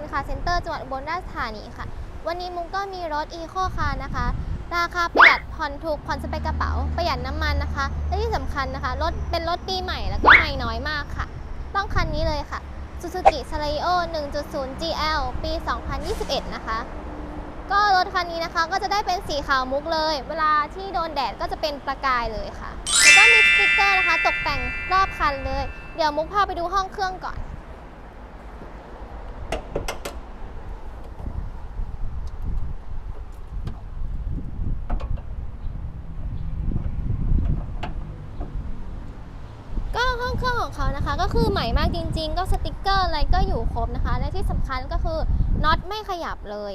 ลคาร์เซ็นเตอร์จังหวัดอุบลราชธานีค่ะ วันนี้มุกก็มีรถอีโคคาร์นะคะ ราคาประหยัดผ่อนถูกผ่อนสเปคกระเป๋า ประหยัดน้ำมันนะคะ และที่สำคัญนะคะ รถเป็นรถปีใหม่แล้วก็ไม่น้อยมากค่ะ ต้องคันนี้เลยค่ะ Suzuki s l a o 1.0 GL ปี 2021 นะคะ ก็รถคันนี้นะคะก็จะได้เป็นสีขาวมุกเลย เวลาที่โดนแดดก็จะเป็นประกายเลยค่ะ แล้วก็มีสติกเกอร์นะคะ ตกแต่งรอบคันเลย เดี๋ยวมุกพาไปดูห้องเครื่องก่อน ก็ห้อง เครื่องของเขานะคะ ก็คือใหม่มากจริง ๆ ก็สติกเกอร์อะไรก็อยู่ครบนะคะ และที่สำคัญก็คือน็อตไม่ขยับเลย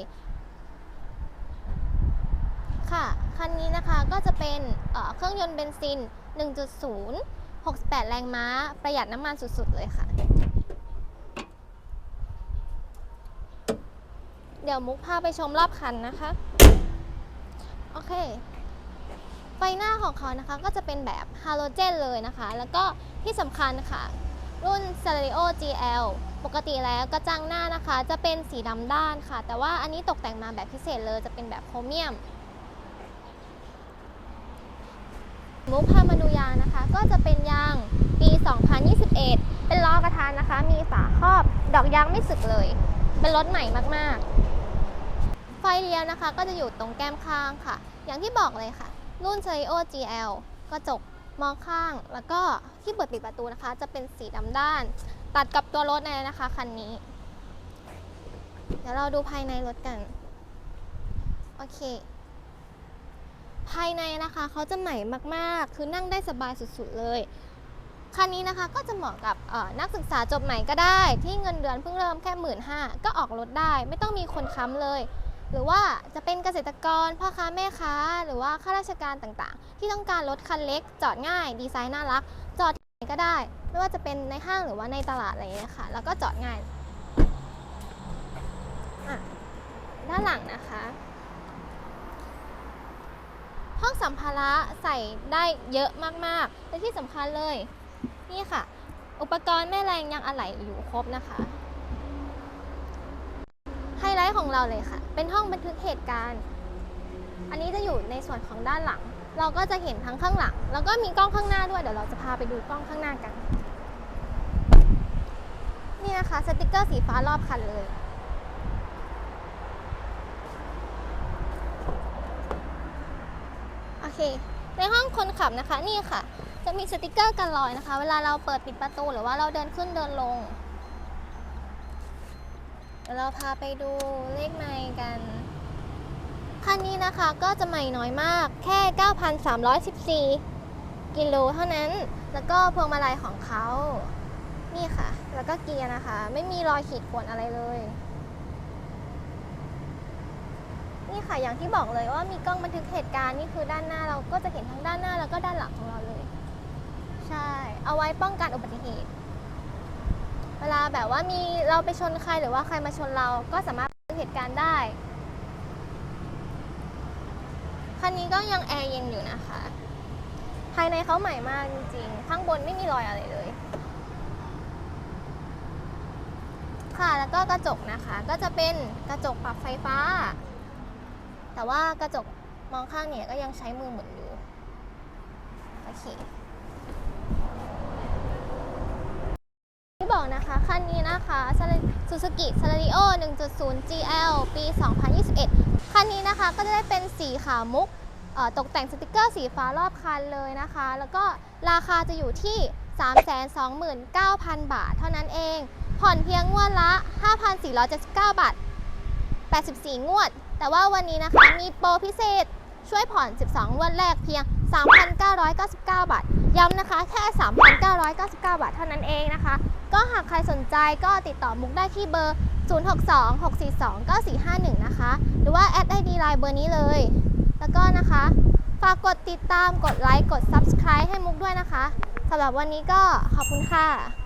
ค่ะคันนี้นะคะก็จะเป็นเเครื่องยนต์เบนซิน 1.0 68 แรงม้า ประหยัดน้ำมันสุดๆเลยค่ะ เดี๋ยวมุกพาไปชมรอบคันนะคะ โอเค ฟหน้าของเขานะคะก็จะเป็นแบบฮาโลเจนเลยนะคะ แล้วก็ที่สำคัญค่ะรุ่น c e l e r i o GL ปกติแล้วกระจังหน้านะคะ จะเป็นสีดำด้านค่ะ แต่ว่าอันนี้ตกแต่งมาแบบพิเศษเลยจะเป็นแบบโครเมียม มุกพามาดูยางนะคะ ก็จะเป็นยางปี 2021 เป็นล้อกระทานนะคะ มีฝาครอบ ดอกยางไม่สึกเลย เป็นรถใหม่มากๆ ไฟเลี้ยวนะคะ ก็จะอยู่ตรงแก้มข้างค่ะ อย่างที่บอกเลยค่ะ รุ่น c e r i o GL กระจกมองข้าง แล้วก็ที่เปิดปิดประตูนะคะ จะเป็นสีดำด้าน ตัดกับตัวรถเลยนะคะคันนี้ เดี๋ยวเราดูภายในรถกัน โอเค ภายในนะคะเขาจะใหม่มากๆ คือนั่งได้สบายสุดๆเลยคันนี้นะคะก็จะเหมาะกับนักศึกษาจบใหม่ก็ได้ ที่เงินเดือนเพิ่งเริ่มแค่หมื่นห้าก็ออกรถได้ ไม่ต้องมีคนค้ำเลย หรือว่าจะเป็นเกษตรกรพ่อค้าแม่ค้า หรือว่าข้าราชการต่างๆ ที่ต้องการรถคันเล็ก จอดง่าย ดีไซน์น่ารัก จอดที่ไหนก็ได้ ไม่ว่าจะเป็นในห้างหรือว่าในตลาดอะไรอย่างเงี้ยค่ะ แล้วก็จอดง่ายด้านหลังนะคะ ห้องสัมภาระใส่ได้เยอะมากๆและที่สำคัญเลย นี่ค่ะ อุปกรณ์แม่แรงยังอะไหล่อยู่ครบนะคะ ของเราเลยค่ะ เป็นห้องบันทึกเหตุการณ์ อันนี้จะอยู่ในส่วนของด้านหลัง เราก็จะเห็นทั้งข้างหลัง แล้วก็มีกล้องข้างหน้าด้วย เดี๋ยวเราจะพาไปดูกล้องข้างหน้ากันนี่นะคะสติกเกอร์สีฟ้ารอบคันเลย โอเค ในห้องคนขับนะคะนี่ค่ะ จะมีสติกเกอร์กันรอยนะคะ เวลาเราเปิดปิดประตูหรือว่าเราเดินขึ้นเดินลง ยวเราพาไปดูเลขไมล์กัน คันนี้นะคะก็จะใหม่น้อยมากแค่ 9,314 กิโลเท่านั้น แล้วก็พวงมาลัยของเขานี่ค่ะ แล้วก็เกียร์นะคะ ไม่มีรอยขีดข่วนอะไรเลย นี่ค่ะอย่างที่บอกเลยว่ามีกล้องบันทึกเหตุการณ์นี่คือด้านหน้าเราก็จะเห็นทั้งด้านหน้าแล้วก็ด้านหลังของเราเลย ใช่ เอาไว้ป้องกันอุบัติเหตุ เวลาแบบว่ามีเราไปชนใครหรือว่าใครมาชนเราก็สามารถบันทึกเหตุการณ์ได้ คันนี้ก็ยังแอร์เย็นอยู่นะคะ ภายในเขาใหม่มากจริงๆ ข้างบนไม่มีรอยอะไรเลย ค่ะแล้วก็กระจกนะคะ ก็จะเป็นกระจกปรับไฟฟ้า แต่ว่ากระจกมองข้างเนี่ยก็ยังใช้มือหมุนอยู่ โอเค ที่บอกนะคะคันนี้นะคะ Suzuki Celerio 1.0 GL ปี 2021 คันนี้นะคะก็จะได้เป็นสีขาวมุกตกแต่งสติกเกอร์สีฟ้ารอบคันเลยนะคะ แล้วก็ราคาจะอยู่ที่ 329,000 บาทเท่านั้นเอง ผ่อนเพียงงวดละ 5,479 บาท 84 งวด แต่ว่าวันนี้นะคะมีโปรพิเศษช่วยผ่อน 12 งวดแรกเพียง 3,999 บาท ย้ำนะคะ แค่ 3,999 บาทเท่านั้นเองนะคะ ก็หากใครสนใจก็ติดต่อมุกได้ที่เบอร์ 0626429451 นะคะ หรือว่าแอดไอดีไลน์เบอร์นี้เลย แล้วก็นะคะ ฝากกดติดตามกดไลค์กด Subscribe ให้มุกด้วยนะคะสำหรับวันนี้ก็ขอบคุณค่ะ